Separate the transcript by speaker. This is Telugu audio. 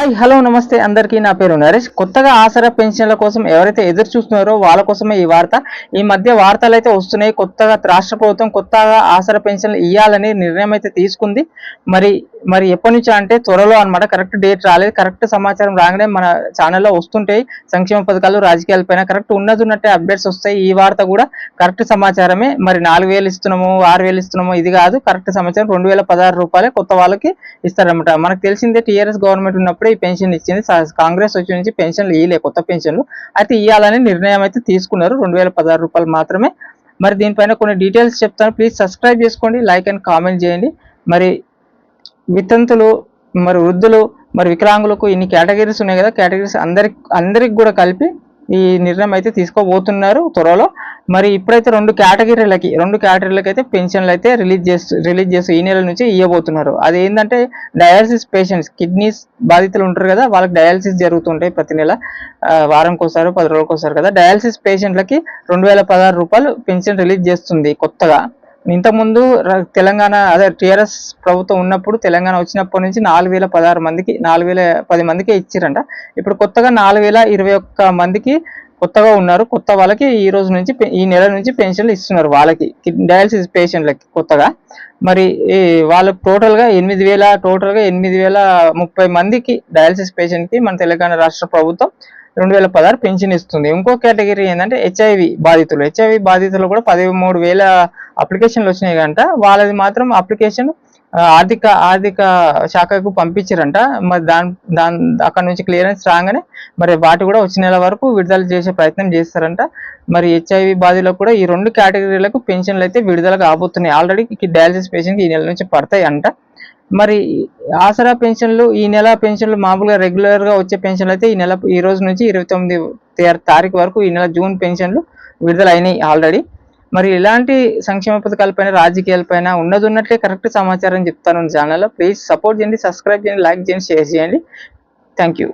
Speaker 1: హాయ్ హలో నమస్తే. అందరికీ నా పేరు నరేష్. కొత్తగా ఆసరా పెన్షన్ల కోసం ఎవరైతే ఎదురు చూస్తున్నారో వాళ్ళ కోసమే ఈ వార్త. ఈ మధ్య వార్తలు అయితే వస్తున్నాయి. కొత్తగా రాష్ట్ర ప్రభుత్వం కొత్తగా ఆసరా పెన్షన్లు ఇవ్వాలని నిర్ణయం అయితే తీసుకుంది. మరి మరి ఎప్పటి నుంచి అంటే త్వరలో అన్నమాట. కరెక్ట్ డేట్ రాలేదు. కరెక్ట్ సమాచారం రాగానే మన ఛానల్లో వస్తుంటాయి. సంక్షేమ పథకాలు రాజకీయాలపైన కరెక్ట్ ఉన్నది ఉన్నట్టే అప్డేట్స్ వస్తాయి. ఈ వార్త కూడా కరెక్ట్ సమాచారమే. మరి నాలుగు వేలు ఇస్తున్నాము ఆరు వేలు ఇస్తున్నాము ఇది కాదు. కరెక్ట్ సమాచారం రెండు వేల పదహారు రూపాయలే కొత్త వాళ్ళకి ఇస్తారన్నమాట. మనకు తెలిసిందే టీఆర్ఎస్ గవర్నమెంట్ ఉన్నప్పుడు ఈ పెన్షన్ ఇచ్చింది. కాంగ్రెస్ వచ్చి నుంచి పెన్షన్లు ఇయ్యలే కొత్త పెన్షన్లు. అయితే ఇవ్వాలని నిర్ణయం అయితే తీసుకున్నారు. రెండు వేల పదహారు రూపాయలు మాత్రమే. మరి దీనిపైన కొన్ని డీటెయిల్స్ చెప్తాను. ప్లీజ్ సబ్స్క్రైబ్ చేసుకోండి లైక్ అండ్ కామెంట్ చేయండి. మరి వితంతులు మరి వృద్ధులు మరి వికలాంగులకు ఇన్ని కేటగిరీస్ ఉన్నాయి కదా కేటగిరీస్ అందరి అందరికి కూడా కలిపి ఈ నిర్ణయం అయితే తీసుకోబోతున్నారు త్వరలో. మరి ఇప్పుడైతే రెండు కేటగిరీలకి రెండు కేటగిరీలకి అయితే పెన్షన్లు అయితే రిలీజ్ చేస్తూ రిలీజ్ చేస్తూ ఈ నెల నుంచి ఇవ్వబోతున్నారు అది ఏంటంటే డయాలసిస్ పేషెంట్స్ కిడ్నీస్ బాధితులు ఉంటారు కదా వాళ్ళకి డయాలసిస్ జరుగుతుంటాయి ప్రతి నెల. వారంకి ఒకసారి పది రోజులకు ఒకసారి కదా. డయాలసిస్ పేషెంట్లకి రెండు వేల పదహారు రూపాయలు పెన్షన్ రిలీజ్ చేస్తుంది కొత్తగా. ఇంతకుముందు తెలంగాణ అదే టీఆర్ఎస్ ప్రభుత్వం ఉన్నప్పుడు తెలంగాణ వచ్చినప్పటి నుంచి నాలుగు వేల పదహారు మందికి నాలుగు వేల పది మందికి ఇచ్చిరంట. ఇప్పుడు కొత్తగా నాలుగు వేల ఇరవై ఒక్క మందికి కొత్తగా ఉన్నారు. కొత్త వాళ్ళకి ఈ రోజు నుంచి ఈ నెల నుంచి పెన్షన్లు ఇస్తున్నారు వాళ్ళకి డయాలసిస్ పేషెంట్లకి కొత్తగా. మరి ఈ టోటల్గా ఎనిమిది వేల టోటల్గా ఎనిమిది వేల ముప్పై మందికి డయాలసిస్ పేషెంట్కి మన తెలంగాణ రాష్ట్ర ప్రభుత్వం రెండు వేల పదహారు పెన్షన్ ఇస్తుంది. ఇంకో కేటగిరీ ఏంటంటే హెచ్ఐవి బాధితులు. హెచ్ఐవి బాధితులు కూడా పదిమూడు వేల అప్లికేషన్లు వచ్చినాయి కంట వాళ్ళది మాత్రం అప్లికేషన్ ఆర్థిక ఆర్థిక శాఖకు పంపించారంట. మరి దాని దాని అక్కడ నుంచి క్లియరెన్స్ రాగానే మరి వాటి కూడా వచ్చే నెల వరకు విడుదల చేసే ప్రయత్నం చేస్తారంట. మరి హెచ్ఐవి బాధితులకు కూడా ఈ రెండు కేటగిరీలకు పెన్షన్లు అయితే విడుదల కాబోతున్నాయి. ఆల్రెడీ డయాలసిస్ పేషెంట్ ఈ నెల నుంచి పడతాయి అంట మరి ఆసరా పెన్షన్లు ఈ నెల పెన్షన్లు మామూలుగా రెగ్యులర్గా వచ్చే పెన్షన్లు అయితే ఈ నెల ఈ రోజు నుంచి ఇరవై తొమ్మిది తారీఖు వరకు ఈ నెల జూన్ పెన్షన్లు విడుదల అయినాయి ఆల్రెడీ మరి ఇలాంటి సంక్షేమ పథకాలపైన రాజకీయాలపైన ఉన్నది ఉన్నట్లే కరెక్ట్ సమాచారం చెప్తాను ఛానల్లో ప్లీజ్ సపోర్ట్ చేయండి సబ్స్క్రైబ్ చేయండి లైక్ చేయండి షేర్ చేయండి. Thank you